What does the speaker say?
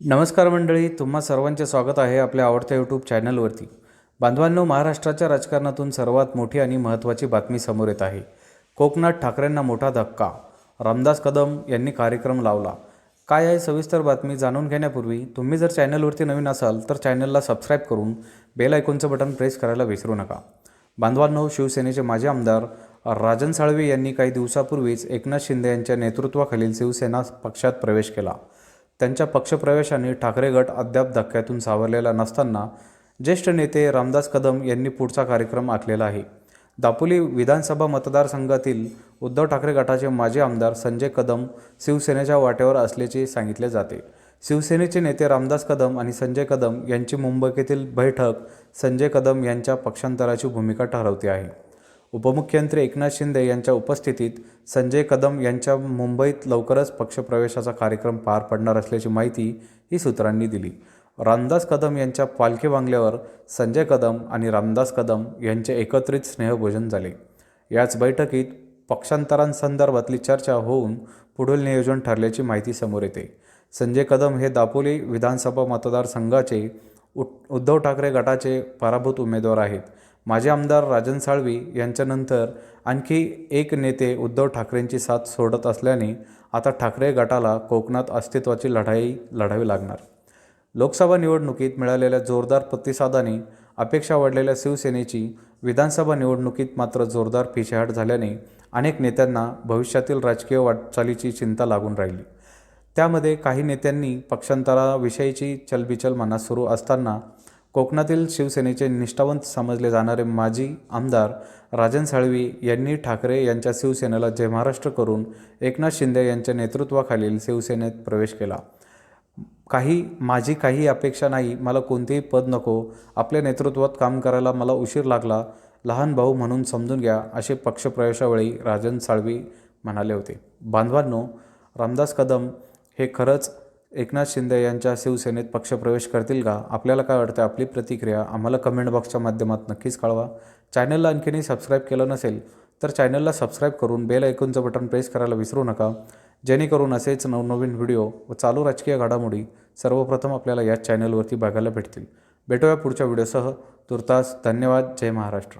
नमस्कार मंडळी तुम्हा सर्वांचे स्वागत आहे आपल्या आवडत्या यूट्यूब चॅनलवरती बांधवांनो महाराष्ट्राच्या राजकारणातून सर्वात मोठी आणि महत्त्वाची बातमी समोर येत आहे. कोकणात ठाकरेंना मोठा धक्का. रामदास कदम यांनी कार्यक्रम लावला. काय आहे सविस्तर बातमी जाणून घेण्यापूर्वी तुम्ही जर चॅनलवरती नवीन असाल तर चॅनलला सबस्क्राईब करून बेल आयकॉनचं बटन प्रेस करायला विसरू नका. बांधवांनो शिवसेनेचे माजी आमदार राजन साळवे यांनी काही दिवसापूर्वीच एकनाथ शिंदे यांच्या नेतृत्वाखालील शिवसेना पक्षात प्रवेश केला. त्यांच्या पक्षप्रवेशाने ठाकरे गट अद्याप धक्क्यातून सावरलेला नसताना ज्येष्ठ नेते रामदास कदम यांनी पुढचा कार्यक्रम आखलेला आहे. दापोली विधानसभा मतदारसंघातील उद्धव ठाकरे गटाचे माजी आमदार संजय कदम शिवसेनेच्या वाटेवर असल्याचे सांगितले जाते. शिवसेनेचे नेते रामदास कदम आणि संजय कदम यांची मुंबईतील बैठक संजय कदम यांच्या पक्षांतराची भूमिका ठरवते आहे. उपमुख्यमंत्री एकनाथ शिंदे यांच्या उपस्थितीत संजय कदम यांच्या मुंबईत लवकरच पक्षप्रवेशाचा कार्यक्रम पार पडणार असल्याची माहिती ही सूत्रांनी दिली. रामदास कदम यांच्या पालखी बांगल्यावर संजय कदम आणि रामदास कदम यांचे एकत्रित स्नेहभोजन झाले. याच बैठकीत पक्षांतरांसंदर्भातली चर्चा होऊन पुढील नियोजन ठरल्याची माहिती समोर येते. संजय कदम हे दापोली विधानसभा मतदारसंघाचे उ उद्धव ठाकरे गटाचे पराभूत उमेदवार आहेत. माजी आमदार राजन साळवी यांच्यानंतर आणखी एक नेते उद्धव ठाकरेंची साथ सोडत असल्याने आता ठाकरे गटाला कोकणात अस्तित्वाची लढाई लढावी लागणार. लोकसभा निवडणुकीत मिळालेल्या जोरदार प्रतिसादाने अपेक्षा वाढलेल्या शिवसेनेची विधानसभा निवडणुकीत मात्र जोरदार पिछेहाट झाल्याने अनेक नेत्यांना भविष्यातील राजकीय वाटचालीची चिंता लागून राहिली. त्यामध्ये काही नेत्यांनी पक्षांतराविषयीची चलबिचल मनात सुरू असताना कोकणातील शिवसेनेचे निष्ठावंत समजले जाणारे माजी आमदार राजन साळवी यांनी ठाकरे यांच्या शिवसेनेला जय महाराष्ट्र करून एकनाथ शिंदे यांच्या नेतृत्वाखालील शिवसेनेत प्रवेश केला. काही माझी काही अपेक्षा नाही मला कोणतेही पद नको आपल्या नेतृत्वात काम करायला मला उशीर लागला लहान भाऊ म्हणून समजून घ्या असे पक्षप्रवेशावेळी राजन साळवी म्हणाले होते. बांधवांनो रामदास कदम हे खरंच एकनाथ शिंदे यांच्या शिवसेनेत पक्षप्रवेश करतील का? आपल्याला काय वाटतं? आपली प्रतिक्रिया आम्हाला कमेंट बॉक्सच्या माध्यमात नक्कीच कळवा. चॅनलला आणखीनही सबस्क्राईब केलं नसेल तर चॅनलला सबस्क्राईब करून बेल ऐकूनचं बटन प्रेस करायला विसरू नका. जेणेकरून असेच नवनवीन व्हिडिओ व चालू राजकीय घडामोडी सर्वप्रथम आपल्याला याच चॅनलवरती बघायला भेटतील. भेटूया पुढच्या व्हिडिओसह तुर्तास धन्यवाद. जय महाराष्ट्र.